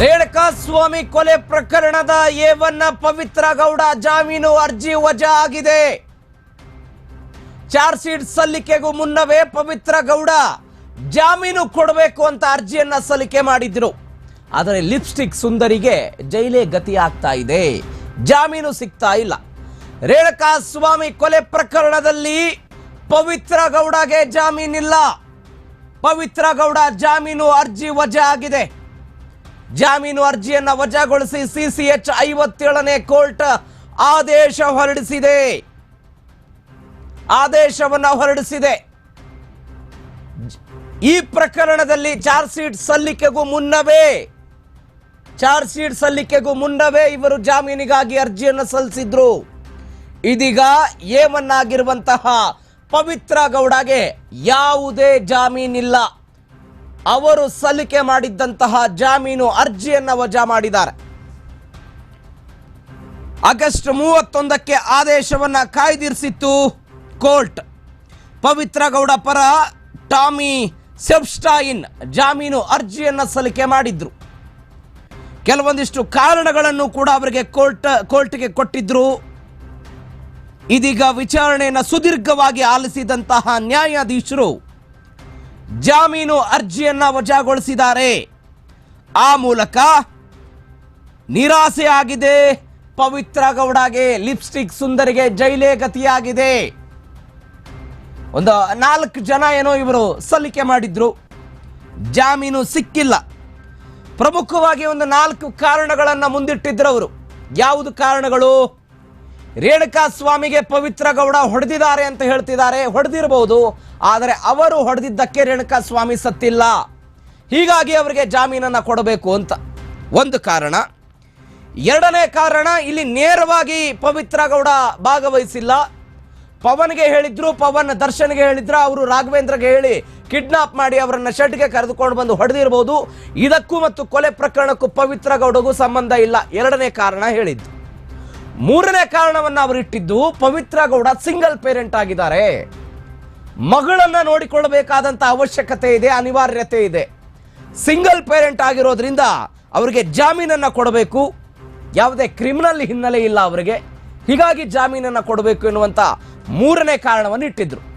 ರೇಣುಕಾ ಸ್ವಾಮಿ ಕೊಲೆ ಪ್ರಕರಣದ ಏವನ್ನ ಪವಿತ್ರ ಗೌಡ ಜಾಮೀನು ಅರ್ಜಿ ವಜಾ ಆಗಿದೆ. ಚಾರ್ಜ್ ಶೀಟ್ ಸಲ್ಲಿಕೆಗೂ ಮುನ್ನವೇ ಪವಿತ್ರ ಗೌಡ ಜಾಮೀನು ಕೊಡಬೇಕು ಅಂತ ಅರ್ಜಿಯನ್ನ ಸಲ್ಲಿಕೆ ಮಾಡಿದ್ರು. ಆದರೆ ಲಿಪ್ಸ್ಟಿಕ್ ಸುಂದರಿಗೆ ಜೈಲೇ ಗತಿ ಆಗ್ತಾ ಇದೆ. ಜಾಮೀನು ಸಿಗ್ತಾ ಇಲ್ಲ. ರೇಣುಕಾ ಸ್ವಾಮಿ ಕೊಲೆ ಪ್ರಕರಣದಲ್ಲಿ ಪವಿತ್ರ ಗೌಡಗೆ ಜಾಮೀನಿಲ್ಲ. ಪವಿತ್ರ ಗೌಡ ಜಾಮೀನು ಅರ್ಜಿ ವಜಾ ಆಗಿದೆ. ಜಾಮೀನು ಅರ್ಜಿಯನ್ನು ವಜಾಗೊಳಿಸಿ ಸಿಸಿಎಚ್ ಐವತ್ತೇಳನೇ ಕೋರ್ಟ್ ಆದೇಶ ಹೊರಡಿಸಿದೆ. ಆದೇಶವನ್ನ ಹೊರಡಿಸಿದೆ. ಈ ಪ್ರಕರಣದಲ್ಲಿ ಚಾರ್ಜ್ ಶೀಟ್ ಸಲ್ಲಿಕೆಗೂ ಮುನ್ನವೇ, ಚಾರ್ಜ್ ಶೀಟ್ ಸಲ್ಲಿಕೆಗೂ ಮುನ್ನವೇ ಇವರು ಜಾಮೀನಿಗಾಗಿ ಅರ್ಜಿಯನ್ನು ಸಲ್ಲಿಸಿದ್ರು. ಇದೀಗ ಏಮನ್ನಾಗಿರುವಂತಹ ಪವಿತ್ರ ಗೌಡಗೆ ಯಾವುದೇ ಜಾಮೀನಿಲ್ಲ. ಅವರು ಸಲ್ಲಿಕೆ ಮಾಡಿದ್ದಂತಹ ಜಾಮೀನು ಅರ್ಜಿಯನ್ನು ವಜಾ ಮಾಡಿದ್ದಾರೆ. ಆಗಸ್ಟ್ ಮೂವತ್ತೊಂದಕ್ಕೆ ಆದೇಶವನ್ನ ಕಾಯ್ದಿರಿಸಿತ್ತು ಕೋರ್ಟ್. ಪವಿತ್ರ ಗೌಡ ಪರ ಟಾಮಿ ಸೆಬ್ಸ್ಟಾಯಿನ್ ಜಾಮೀನು ಅರ್ಜಿಯನ್ನು ಸಲ್ಲಿಕೆ ಮಾಡಿದ್ರು. ಕೆಲವೊಂದಿಷ್ಟು ಕಾರಣಗಳನ್ನು ಕೂಡ ಅವರಿಗೆ ಕೋರ್ಟ್, ಕೋರ್ಟ್ಗೆ ಕೊಟ್ಟಿದ್ರು. ಇದೀಗ ವಿಚಾರಣೆಯನ್ನು ಸುದೀರ್ಘವಾಗಿ ಆಲಿಸಿದಂತಹ ನ್ಯಾಯಾಧೀಶರು ಜಾಮೀನು ಅರ್ಜಿಯನ್ನ ವಜಾಗೊಳಿಸಿದ್ದಾರೆ. ಆ ಮೂಲಕ ನಿರಾಸೆ ಆಗಿದೆ ಪವಿತ್ರ ಗೌಡಗೆ ಲಿಪ್ಸ್ಟಿಕ್ ಸುಂದರಿಗೆ ಜೈಲೇ ಗತಿಯಾಗಿದೆ. ಒಂದು ನಾಲ್ಕು ಜನ ಏನೋ ಇವರು ಸಲ್ಲಿಕೆ ಮಾಡಿದ್ರು. ಜಾಮೀನು ಸಿಕ್ಕಿಲ್ಲ. ಪ್ರಮುಖವಾಗಿ ಒಂದು ನಾಲ್ಕು ಕಾರಣಗಳನ್ನು ಮುಂದಿಟ್ಟಿದ್ರು ಅವರು ಯಾವುದು ಕಾರಣಗಳು? ರೇಣುಕಾ ಸ್ವಾಮಿಗೆ ಪವಿತ್ರ ಗೌಡ ಹೊಡೆದಿದ್ದಾರೆ ಅಂತ ಹೇಳ್ತಿದ್ದಾರೆ. ಹೊಡೆದಿರಬಹುದು ಆದರೆ ಅವರು ಹೊಡೆದಿದ್ದಕ್ಕೆ ರೇಣುಕಾ ಸ್ವಾಮಿ ಸತ್ತಿಲ್ಲ. ಹೀಗಾಗಿ ಅವರಿಗೆ ಜಾಮೀನನ್ನು ಕೊಡಬೇಕು ಅಂತ ಒಂದು ಕಾರಣ. ಎರಡನೇ ಕಾರಣ, ಇಲ್ಲಿ ನೇರವಾಗಿ ಪವಿತ್ರ ಗೌಡ ಭಾಗವಹಿಸಿಲ್ಲ. ಪವನ್ಗೆ ಹೇಳಿದ್ರು, ಪವನ್ ದರ್ಶನ್ಗೆ ಹೇಳಿದ್ರು, ಅವರು ರಾಘವೇಂದ್ರಗೆ ಹೇಳಿ ಕಿಡ್ನಾಪ್ ಮಾಡಿ ಅವರನ್ನ ಶೆಡ್ಗೆ ಕರೆದುಕೊಂಡು ಬಂದು ಹೊಡೆದಿರ್ಬೋದು. ಇದಕ್ಕೂ ಮತ್ತು ಕೊಲೆ ಪ್ರಕರಣಕ್ಕೂ ಪವಿತ್ರ ಗೌಡಗೂ ಸಂಬಂಧ ಇಲ್ಲ, ಎರಡನೇ ಕಾರಣ ಹೇಳಿದ್ದು. ಮೂರನೇ ಕಾರಣವನ್ನು ಅವರು ಇಟ್ಟಿದ್ದು, ಪವಿತ್ರ ಗೌಡ ಸಿಂಗಲ್ ಪೇರೆಂಟ್ ಆಗಿದ್ದಾರೆ. ಮಗಳನ್ನ ನೋಡಿಕೊಳ್ಳಬೇಕಾದಂಥ ಅವಶ್ಯಕತೆ ಇದೆ, ಅನಿವಾರ್ಯತೆ ಇದೆ. ಸಿಂಗಲ್ ಪೇರೆಂಟ್ ಆಗಿರೋದ್ರಿಂದ ಅವರಿಗೆ ಜಾಮೀನನ್ನ ಕೊಡಬೇಕು. ಯಾವುದೇ ಕ್ರಿಮಿನಲ್ ಹಿನ್ನೆಲೆ ಇಲ್ಲ ಅವರಿಗೆ. ಹೀಗಾಗಿ ಜಾಮೀನನ್ನ ಕೊಡಬೇಕು ಎನ್ನುವಂಥ ಮೂರನೇ ಕಾರಣವನ್ನು ಇಟ್ಟಿದ್ರು.